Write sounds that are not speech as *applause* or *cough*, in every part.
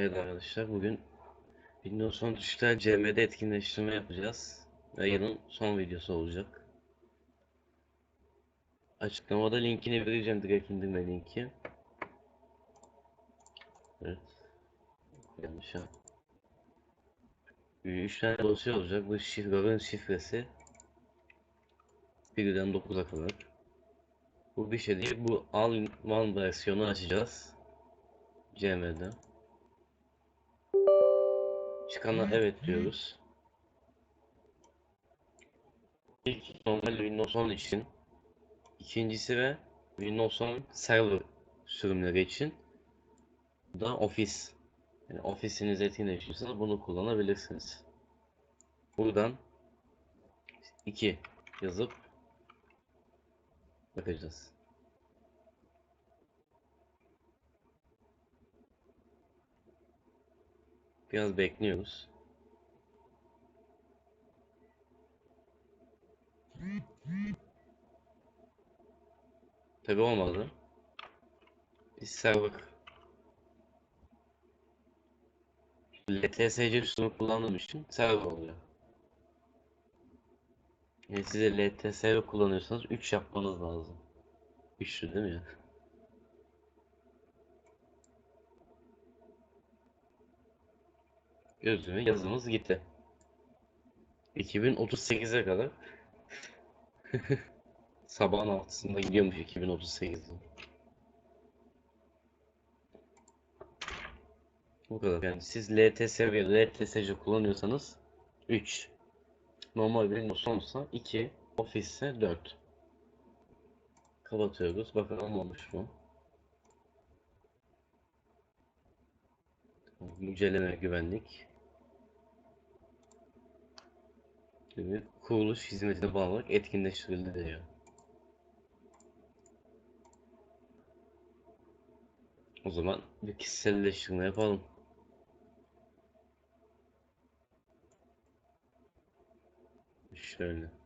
Evet arkadaşlar bugün Windows 10 Dijital CM'de etkinleştirme yapacağız. Ve yılın son videosu olacak. Açıklamada linkini vereceğim direkt indirme linki. Evet. Yanlış ha. 3 tane dosya olacak. Bu şifrenin şifresi. 1'den 9'a kadar. Bu bir şey değil. Bu Alman versiyonu açacağız. CM'de. Çıkana evet diyoruz. İlk normal Windows 10 için. ikincisi ve Windows 10 Server sürümleri için. Bu da Office. Yani ofisiniz etkinleşiyorsanız bunu kullanabilirsiniz. Buradan 2 yazıp bakacağız. Biraz bekliyoruz. Tabi olmadı. Biz server LTSC üstünü kullandığım için server oluyor. Yani size LTSC kullanıyorsanız 3 yapmanız lazım. 3'lü değil mi ya? Gözüme yazımız gitti. 2038'e kadar *laughs* sabahın altısında gidiyormuş 2038'de. Bu kadar. Yani siz LTS ve LTSC kullanıyorsanız 3. Normal Windows 10 ise 2. Office ise 4. Kapatıyoruz. Bakın olmamış mı? Güncelleme güvenlik. Gibi kuruluş hizmetine bağlı olarak etkinleştirildi diyor. O zaman bir kişiselleştirme yapalım. Şöyle.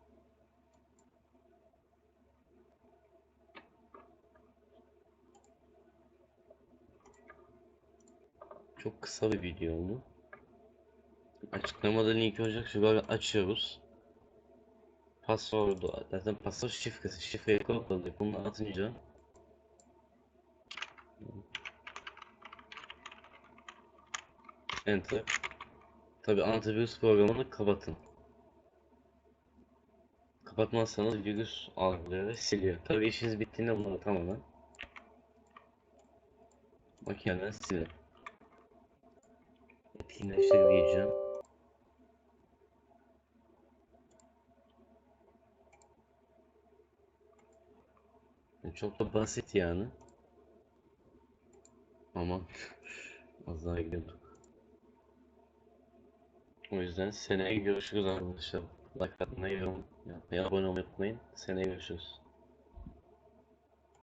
Çok kısa bir video oldu. Açıklamada link olacak. Şöyle açıyoruz. Password'u zaten password şifresi. Şifreyi kodladık. Bunu atınca Enter. Tabi antivirüs programını kapatın. Kapatmazsanız virüs algılıyor ve siliyor. Tabi işiniz bittiğinde bunları tamamen makineden silin. Etkinleştir diyeceğim. Çok da basit yani. Ama *laughs* az daha gidiyorduk. O yüzden seneye görüşürüz arkadaşlar. Like atmayı, yorum yapmayı, abone olmayı unutmayın. Seneye görüşürüz.